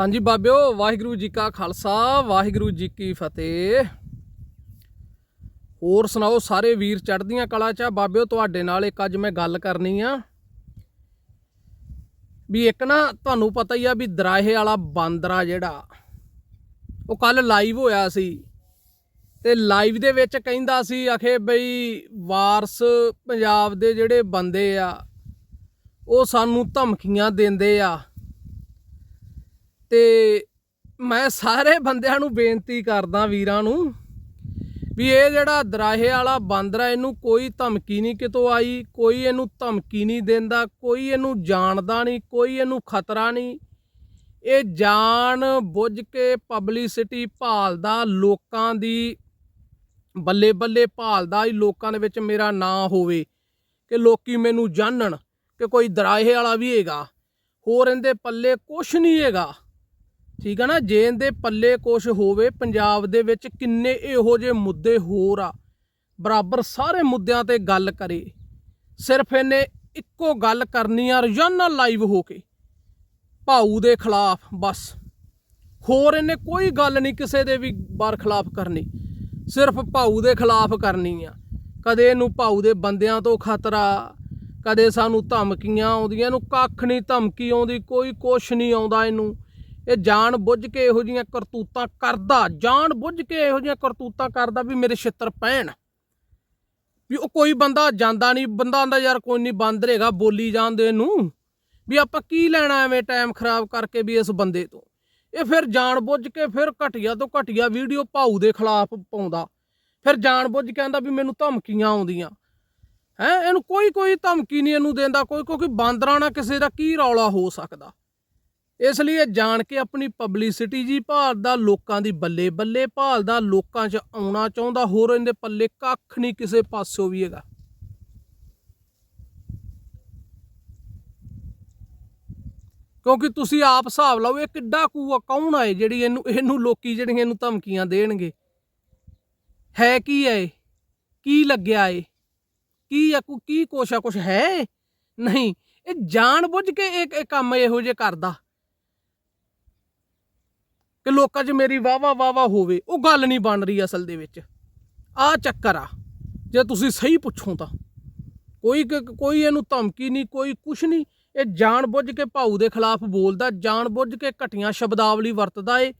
ਹਾਂਜੀ ਬਾਬਿਓ, ਵਾਹਿਗੁਰੂ ਜੀ ਕਾ ਖਾਲਸਾ, ਵਾਹਿਗੁਰੂ ਜੀ ਕੀ ਫਤਿਹ। ਹੋਰ ਸੁਣਾਓ, ਸਾਰੇ ਵੀਰ ਚੜ੍ਹਦੀਆਂ ਕਲਾ ਚ ਆ। ਬਾਬਿਓ, ਤੁਹਾਡੇ ਨਾਲ ਇੱਕ ਅੱਜ ਮੈਂ ਗੱਲ ਕਰਨੀ ਆ। ਵੀ ਇੱਕ ਨਾ ਤੁਹਾਨੂੰ ਪਤਾ ਹੀ ਆ ਵੀ ਦਰਾਹੇ ਵਾਲਾ ਬਾਂਦਰਾ ਜਿਹੜਾ, ਉਹ ਕੱਲ ਲਾਈਵ ਹੋਇਆ ਸੀ। ਤੇ ਲਾਈਵ ਦੇ ਵਿੱਚ ਕਹਿੰਦਾ ਸੀ, ਆਖੇ ਬਈ ਵਾਰਸ ਪੰਜਾਬ ਦੇ ਜਿਹੜੇ ਬੰਦੇ ਆ, ਉਹ ਸਾਨੂੰ ਧਮਕੀਆਂ ਦਿੰਦੇ ਆ। ਤੇ ਮੈਂ ਸਾਰੇ ਬੰਦਿਆਂ ਨੂੰ ਬੇਨਤੀ ਕਰਦਾ ਵੀਰਾਂ ਨੂੰ ਵੀ ਇਹ ਜਿਹੜਾ ਦਰਾਹੇ ਵਾਲਾ ਬਾਂਦਰ ਬਾਂਦਰਾ ਇਹਨੂੰ ਕੋਈ ਧਮਕੀ ਨਹੀਂ ਕਿਤੋਂ ਆਈ, ਕੋਈ ਇਹਨੂੰ ਧਮਕੀ ਨਹੀਂ ਦਿੰਦਾ, ਕੋਈ ਇਹਨੂੰ ਜਾਣਦਾ ਨਹੀਂ, ਕੋਈ ਇਹਨੂੰ ਖਤਰਾ ਨਹੀਂ। ਇਹ ਜਾਣ ਬੁੱਝ ਕੇ ਪਬਲਿਸਿਟੀ ਭਾਲਦਾ ਲੋਕਾਂ ਦੀ ਬੱਲੇ ਬੱਲੇ ਭਾਲਦਾ ਹੀ ਲੋਕਾਂ ਦੇ ਵਿੱਚ ਮੇਰਾ ਨਾਂ ਹੋਵੇ, ਕਿ ਲੋਕੀ ਮੈਨੂੰ ਜਾਣਨ, ਕਿ ਕੋਈ ਦਰਾਹੇ ਵਾਲਾ ਵੀ ਹੈਗਾ, ਹੋਰ ਇਹਦੇ ਪੱਲੇ ਕੁਛ ਨਹੀਂ ਹੈਗਾ। ਠੀਕ ਆ ਨਾ ਜੇ ਇਹਦੇ ਪੱਲੇ ਕੁਛ ਹੋਵੇ, ਪੰਜਾਬ ਦੇ ਵਿੱਚ ਕਿੰਨੇ ਇਹੋ ਜਿਹੇ ਮੁੱਦੇ ਹੋਰ ਆ। ਬਰਾਬਰ ਸਾਰੇ ਮੁੱਦਿਆਂ ਤੇ ਗੱਲ ਕਰੇ। ਸਿਰਫ ਇਹਨੇ ਇੱਕੋ ਗੱਲ ਕਰਨੀ ਆ, ਰੋਜ਼ਾਨਾ ਲਾਈਵ ਹੋ ਕੇ। ਭਾਊ ਦੇ ਖਿਲਾਫ, ਬਸ। ਹੋਰ ਇਹਨੇ ਕੋਈ ਗੱਲ ਨਹੀਂ ਕਿਸੇ ਦੇ ਵੀ ਬਾਰ ਖਿਲਾਫ ਕਰਨੀ। ਸਿਰਫ ਭਾਊ ਦੇ ਖਿਲਾਫ ਕਰਨੀ ਆ। ਕਦੇ ਇਹਨੂੰ ਭਾਊ ਦੇ ਬੰਦਿਆਂ ਤੋਂ ਖਤਰਾ, ਕਦੇ ਸਾਨੂੰ ਧਮਕੀਆਂ ਆਉਂਦੀਆਂ, ਇਹਨੂੰ ਕੱਖ ਨਹੀਂ, ਧਮਕੀ ਆਉਂਦੀ, ਕੋਈ ਕੁਛ ਨਹੀਂ ਆਉਂਦਾ ਇਹਨੂੰ। ਇਹ ਜਾਣ ਬੁੱਝ ਕੇ ਇਹੋ ਜੀਆਂ ਕਰਤੂਤਾਂ ਕਰਦਾ, ਜਾਣ ਬੁੱਝ ਕੇ ਇਹੋ ਜੀਆਂ ਕਰਤੂਤਾਂ ਕਰਦਾ ਵੀ ਮੇਰੇ ਛਿੱਤਰ ਪੈਣ। ਵੀ ਉਹ ਕੋਈ ਬੰਦਾ ਜਾਂਦਾ ਨਹੀਂ, ਬੰਦਾ ਆਂਦਾ ਯਾਰ ਕੋਈ ਨਹੀਂ ਬੰਦ ਰਹੇਗਾ, ਬੋਲੀ ਜਾਂਦੇ ਇਹਨੂੰ। ਵੀ ਆਪਾਂ ਕੀ ਲੈਣਾ ਐਵੇਂ ਟਾਈਮ ਖਰਾਬ ਕਰਕੇ ਵੀ ਇਸ ਬੰਦੇ ਤੋਂ? ਇਹ ਫਿਰ ਜਾਣ ਬੁੱਝ ਕੇ ਫਿਰ ਘਟੀਆ ਤੋਂ ਘਟੀਆ ਵੀਡੀਓ ਭਾਊ ਦੇ ਖਿਲਾਫ ਪਾਉਂਦਾ। ਫਿਰ ਜਾਣ ਬੁੱਝ ਕੇ ਆਂਦਾ ਵੀ ਮੈਨੂੰ ਧਮਕੀਆਂ ਆਉਂਦੀਆਂ। ਹੈ, ਇਹਨੂੰ ਕੋਈ ਕੋਈ ਧਮਕੀ ਨਹੀਂ ਇਹਨੂੰ ਦਿੰਦਾ ਕੋਈ ਕੋਈ ਬਾਂਦਰਾਂ ਨਾਲ ਕਿਸੇ ਦਾ ਕੀ ਰੌਲਾ ਹੋ ਸਕਦਾ? ਇਸ ਲਈ ਇਹ ਜਾਣ ਕੇ ਆਪਣੀ ਪਬਲਿਸਿਟੀ ਜੀ ਭਾਲਦਾ ਲੋਕਾਂ ਦੀ ਬੱਲੇ ਬੱਲੇ ਭਾਲਦਾ ਲੋਕਾਂ 'ਚ ਆਉਣਾ ਚਾਹੁੰਦਾ, ਹੋਰ ਇਹਦੇ ਪੱਲੇ ਕੱਖ ਨਹੀਂ ਕਿਸੇ ਪਾਸਿਓਂ ਵੀ ਹੈਗਾ। ਕਿਉਂਕਿ ਤੁਸੀਂ ਆਪ ਹਿਸਾਬ ਲਾਓ, ਇਹ ਕਿੱਡਾ ਕੂਆ ਕੌਣ ਆਏ ਜਿਹੜੀ ਇਹਨੂੰ ਇਹਨੂੰ ਲੋਕੀ ਜਿਹੜੀਆਂ ਇਹਨੂੰ ਧਮਕੀਆਂ ਦੇਣਗੇ? ਹੈ ਕੀ ਹੈ ਕੀ ਲੱਗਿਆ ਏ ਕੀ ਆ ਕੋ, ਕੀ ਕੋਸ਼ਾ ਕੁਛ ਹੈ? ਨਹੀਂ, ਇਹ ਜਾਣ ਬੁੱਝ ਕੇ ਇਹ ਇਹ ਕੰਮ ਇਹੋ ਜਿਹੇ ਕਰਦਾ। ਕਿ ਲੋਕਾਂ 'ਚ ਮੇਰੀ ਵਾਹ ਵਾਹ ਵਾਹ ਵਾਹ ਹੋਵੇ, ਉਹ ਗੱਲ ਨਹੀਂ ਬਣ ਰਹੀ ਅਸਲ ਦੇ ਵਿੱਚ। ਆ ਚੱਕਰ ਆ, ਜੇ ਤੁਸੀਂ ਸਹੀ ਪੁੱਛੋ ਤਾਂ। ਕੋਈ ਕੋਈ ਇਹਨੂੰ ਧਮਕੀ ਨਹੀਂ, ਕੋਈ ਕੁਛ ਨਹੀਂ। ਇਹ ਜਾਣ ਬੁੱਝ ਕੇ ਭਾਊ ਦੇ ਖਿਲਾਫ ਬੋਲਦਾ ਜਾਣ ਬੁੱਝ ਕੇ ਘਟੀਆਂ ਸ਼ਬਦਾਵਲੀ ਵਰਤਦਾ ਏ,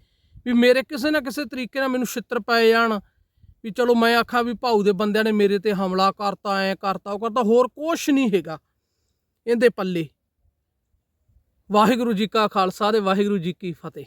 ਵੀ ਮੇਰੇ ਕਿਸੇ ਨਾ ਕਿਸੇ ਤਰੀਕੇ ਨਾਲ ਮੈਨੂੰ ਛਿੱਤਰ ਪਏ ਜਾਣ, ਵੀ ਚਲੋ ਮੈਂ ਆਖਾਂ ਵੀ ਭਾਊ ਦੇ ਬੰਦਿਆਂ ਨੇ ਮੇਰੇ ਤੇ ਹਮਲਾ ਕਰਤਾ, ਐ ਕਰਤਾ, ਉਹ ਕਰਤਾ ਹੋਰ ਕੁਛ ਨਹੀਂ ਹੈਗਾ। ਇਹਦੇ ਪੱਲੇ। ਵਾਹਿਗੁਰੂ ਜੀ ਕਾ ਖਾਲਸਾ ਤੇ ਵਾਹਿਗੁਰੂ ਜੀ ਕੀ ਫਤਿਹ।